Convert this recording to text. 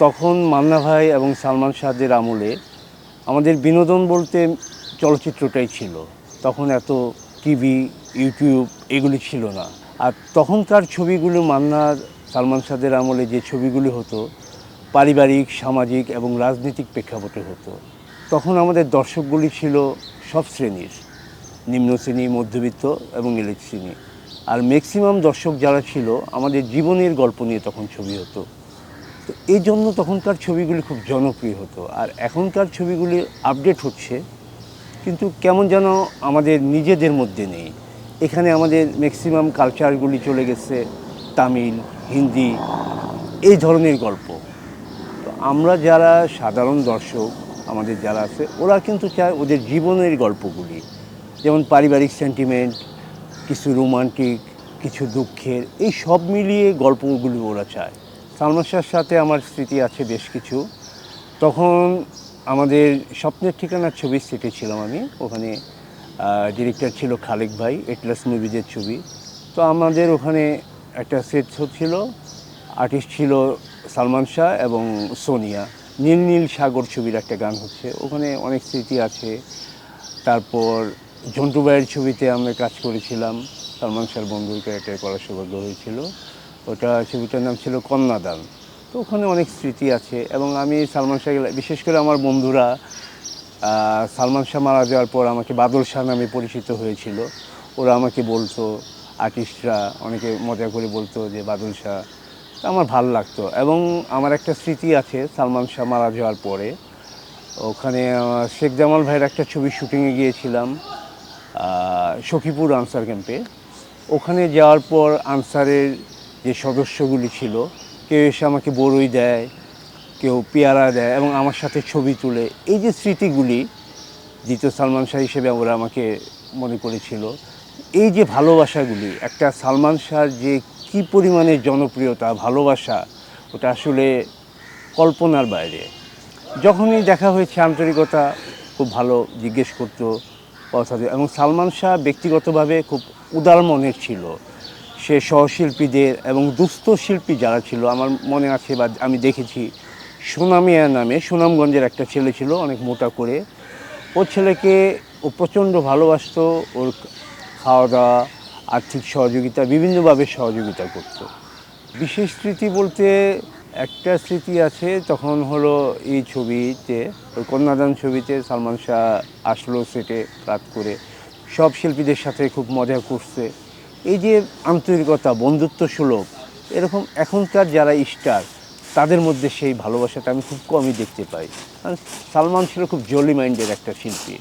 তখন মান্না ভাই এবং সালমান শাহদের আমলে আমাদের বিনোদন বলতে চলচ্চিত্রটাই ছিল। তখন এত টিভি, ইউটিউব এগুলি ছিল না। আর তখনকার ছবিগুলো মান্নার সালমান শাহদের আমলে যে ছবিগুলি হতো, পারিবারিক, সামাজিক এবং রাজনৈতিক প্রেক্ষাপটে হতো, তখন আমাদের দর্শকগুলি ছিল সব শ্রেণির। নিম্ন শ্রেণি, মধ্যবিত্ত এবং এলিট শ্রেণি। আর ম্যাক্সিমাম দর্শক যারা ছিল, আমাদের জীবনের গল্প নিয়ে তখন ছবি হতো। তো এই জন্য তখনকার ছবিগুলি খুব জনপ্রিয় হতো। আর এখনকার ছবিগুলি আপডেট হচ্ছে, কিন্তু কেমন যেন আমাদের নিজেদের মধ্যে নেই। এখানে আমাদের ম্যাক্সিমাম কালচারগুলি চলে গেছে, তামিল, হিন্দি, এই ধরনের গল্প। তো আমরা যারা সাধারণ দর্শক, আমাদের যারা আছে, ওরা কিন্তু চায় ওদের জীবনের গল্পগুলি। যেমন পারিবারিক সেন্টিমেন্ট কিছু রোমান্টিক কিছু দুঃখের, এই সব মিলিয়ে গল্পগুলি ওরা চায়। সালমান শাহর সাথে আমার স্মৃতি আছে বেশ কিছু। তখন আমাদের স্বপ্নের ঠিকানার ছবির সেটে ছিলাম আমি। ওখানে ডিরেক্টর ছিল খালেক ভাই এটলাস মুভিজের ছবি। তো আমাদের ওখানে একটা সেট ছিল। আর্টিস্ট ছিল সালমান শাহ এবং সোনিয়া। নীল নীল সাগর ছবির একটা গান হচ্ছে। ওখানে অনেক স্মৃতি আছে। তারপর ঝন্টু ভাইয়ের ছবিতে আমরা কাজ করেছিলাম। সালমান শাহর বন্ধুর ক্যারেক্টার করার সৌভাগ্য হয়েছিল। ওটা ছবিটার নাম ছিল কন্যাদান। তো ওখানে অনেক স্মৃতি আছে এবং আমি সালমান শাহ বিশেষ করে আমার বন্ধুরা সালমান শাহ মারা যাওয়ার পর আমাকে বাদল শাহ নামে পরিচিত হয়েছিল। ওরা আমাকে বলতো, আর্টিস্টরা অনেকে মজা করে বলতো যে বাদল শাহ আমার ভালো লাগতো। এবং আমার একটা স্মৃতি আছে সালমান শাহ মারা যাওয়ার পরে। ওখানে শেখ জামাল ভাইয়ের একটা ছবি শুটিংয়ে গিয়েছিলাম সখীপুর আনসার ক্যাম্পে। ওখানে যাওয়ার পর আনসারের যে সদস্যগুলি ছিল, কেউ এসে আমাকে বড়ই দেয়, কেউ পেয়ারা দেয় এবং আমার সাথে ছবি তুলে। এই যে স্মৃতিগুলি দ্বিতীয় সালমান শাহ হিসেবে ওরা আমাকে মনে করেছিল, এই যে ভালোবাসাগুলি, একটা সালমান শাহর যে কি পরিমাণে জনপ্রিয়তা, ভালোবাসা, ওটা আসলে কল্পনার বাইরে। যখনই দেখা হয়েছে আন্তরিকতা, খুব ভালো জিজ্ঞেস করতো কথা এবং সালমান শাহ ব্যক্তিগতভাবে খুব উদার মনের ছিল। সে সহশিল্পীদের এবং দুস্থ শিল্পী যারা ছিল, আমার মনে আছে বা আমি দেখেছি, সোনামিয়া নামে সুনামগঞ্জের একটা ছেলে ছিল, অনেক মোটা করে। ওর ছেলেকে ও প্রচণ্ড ভালোবাসতো, ওর খাওয়া দাওয়া আর্থিক সহযোগিতা, বিভিন্নভাবে সহযোগিতা করতো। বিশেষ স্মৃতি বলতে একটা স্মৃতি আছে, তখন হলো এই ছবিতে, ওই কন্যাদান ছবিতে সালমান শাহ আসলো সেটে কাজ করে। সব শিল্পীদের সাথে খুব মজা করছে। এই যে আন্তরিকতা বন্ধুত্ব সুলভ এরকম এখনকার যারা স্টার, তাদের মধ্যে সেই ভালোবাসাটা আমি খুব কমই দেখতে পাই। কারণ সালমান ছিল খুব জলি মাইন্ডের একটা শিল্পী।